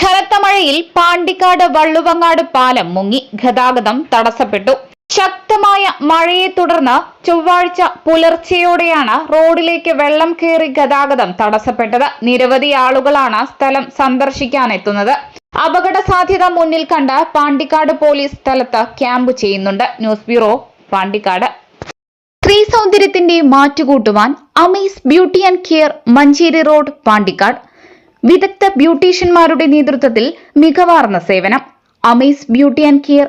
കനത്ത മഴയിൽ പാണ്ടിക്കാട് വള്ളുവങ്ങാട് പാലം മുങ്ങി ഗതാഗതം തടസ്സപ്പെട്ടു. ശക്തമായ മഴയെ തുടർന്ന് ചൊവ്വാഴ്ച പുലർച്ചെയോടെയാണ് റോഡിലേക്ക് വെള്ളം കയറി ഗതാഗതം തടസ്സപ്പെട്ടത്. നിരവധി ആളുകളാണ് സ്ഥലം സന്ദർശിക്കാനെത്തുന്നത്. അപകട സാധ്യത മുന്നിൽ കണ്ട് പാണ്ടിക്കാട് പോലീസ് സ്ഥലത്ത് ക്യാമ്പ് ചെയ്യുന്നുണ്ട്. News bureau Pandikkad. സ്ത്രീ സൗന്ദര്യത്തിന്റെ മാറ്റുകൂട്ടുവാൻ Amees beauty and care Manjeri road Pandikkad. വിദഗ്ധ ബ്യൂട്ടീഷ്യന്മാരുടെ നേതൃത്വത്തിൽ മികവാർന്ന സേവനം. Amees beauty and care